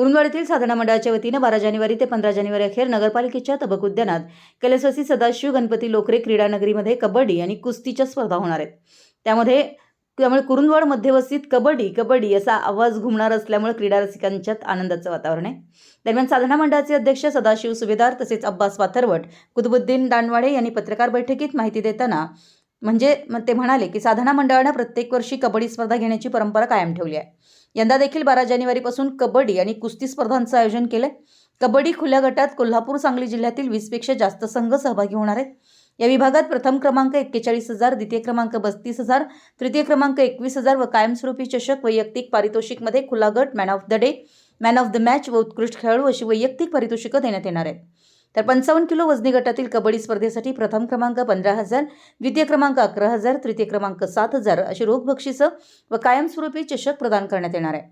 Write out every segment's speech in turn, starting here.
कुरुंदवाड येथील साधना मंडळाच्या वतीनं बारा जानेवारी ते पंधरा जानेवारी अखेर नगरपालिकेच्या तबक उद्यानात कैलासवासी सदाशिव गणपती लोकरे क्रीडा नगरीमध्ये कबड्डी आणि कुस्तीच्या स्पर्धा होणार आहेत. त्यामध्ये त्यामुळे कुरुंदवाड मध्यवस्तीत कबड्डी कबड्डी असा आवाज घुमणार असल्यामुळे क्रीडा रसिकांच्यात आनंदाचं वातावरण आहे. दरम्यान साधना मंडळाचे अध्यक्ष सदाशिव सुभेदार तसेच अब्बास पाथरवट कुतुबुद्दीन दानवाडे यांनी पत्रकार बैठकीत माहिती देताना म्हणजे मग ते म्हणाले की साधना मंडळानं प्रत्येक वर्षी कबड्डी स्पर्धा घेण्याची परंपरा कायम ठेवली आहे. यंदा देखील बारा जानेवारीपासून कबड्डी आणि कुस्ती स्पर्धांचं आयोजन केलंय. कबड्डी खुल्या गटात कोल्हापूर सांगली जिल्ह्यातील वीसपेक्षा जास्त संघ सहभागी होणार आहेत. या विभागात प्रथम क्रमांक एक्केचाळीस हजार द्वितीय क्रमांक बस्तीस हजार तृतीय क्रमांक एकवीस हजार व कायमस्वरूपी चषक वैयक्तिक पारितोषिकमध्ये खुला गट man of the day man of the match व उत्कृष्ट खेळाडू अशी वैयक्तिक पारितोषिकं देण्यात येणार आहेत. तर पंचावन्न किलो वजनी गटातील कबड्डी स्पर्धेसाठी प्रथम क्रमांक पंधरा हजार द्वितीय क्रमांक अकरा हजार तृतीय क्रमांक सात हजार अशी रोख बक्षिसं व कायमस्वरूपी चषक प्रदान करण्यात येणार आहे.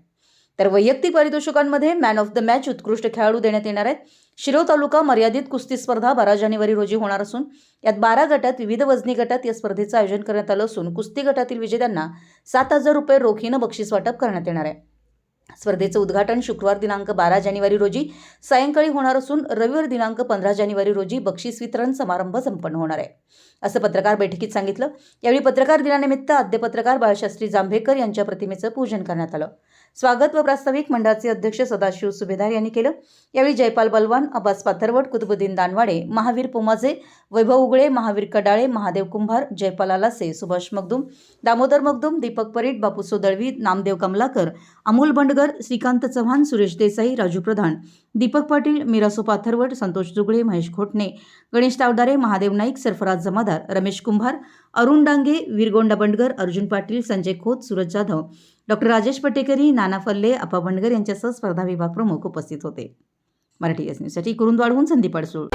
तर वैयक्तिक पारितोषिकांमध्ये मॅन ऑफ द मॅच उत्कृष्ट खेळाडू देण्यात येणार आहेत. शिरो तालुका मर्यादित कुस्ती स्पर्धा बारा जानेवारी रोजी होणार असून यात बारा गटात विविध वजनी गटात या स्पर्धेचं आयोजन करण्यात आलं असून कुस्ती गटातील विजेत्यांना सात हजार रुपये रोखीनं बक्षीस वाटप करण्यात येणार आहे. स्पर्धेचं उद्घाटन शुक्रवार दिनांक बारा जानेवारी रोजी सायंकाळी होणार असून रविवार दिनांक पंधरा जानेवारी रोजी बक्षीस वितरण समारंभ संपन्न होणार आहे. असं पत्रकार बैठकीत सांगितलं. यावेळी पत्रकार दिनानिमित्त आद्य पत्रकार बाळशास्त्री जांभेकर यांच्या प्रतिमेचं पूजन करण्यात आलं. स्वागत व प्रास्ताविक मंडळाचे अध्यक्ष सदाशिव सुभेदार यांनी केलं. यावेळी जयपाल बलवान अब्बास पाथरवट कुतुबुद्दीन दानवाडे महावीर पुमाजे वैभव उगळे महावीर कडाळे महादेव कुंभार जयपाल आलासे सुभाष मगदुम दामोदर मगदुम दीपक परीट बापूसो दळवी नामदेव कमलाकर अमोल बंडगर श्रीकांत चव्हाण सुरेश देसाई राजू प्रधान दीपक पाटील मिरासो पाथरवट संतोष जुगळे महेश खोटणे गणेश तावदारे महादेव नाईक सरफराज जमादार रमेश कुंभार अरुण डांगे वीरगोंडा बंडगर अर्जुन पाटील संजय खोत सूरज जाधव डॉक्टर राजेश पटेकरी नाना फल्ले अपा बंडगर यांच्यासह स्पर्धा विभाग प्रमुख उपस्थित होते. मराठी एस न्यूजसाठी कुरुंदवाडहून संदीप अडसूळ.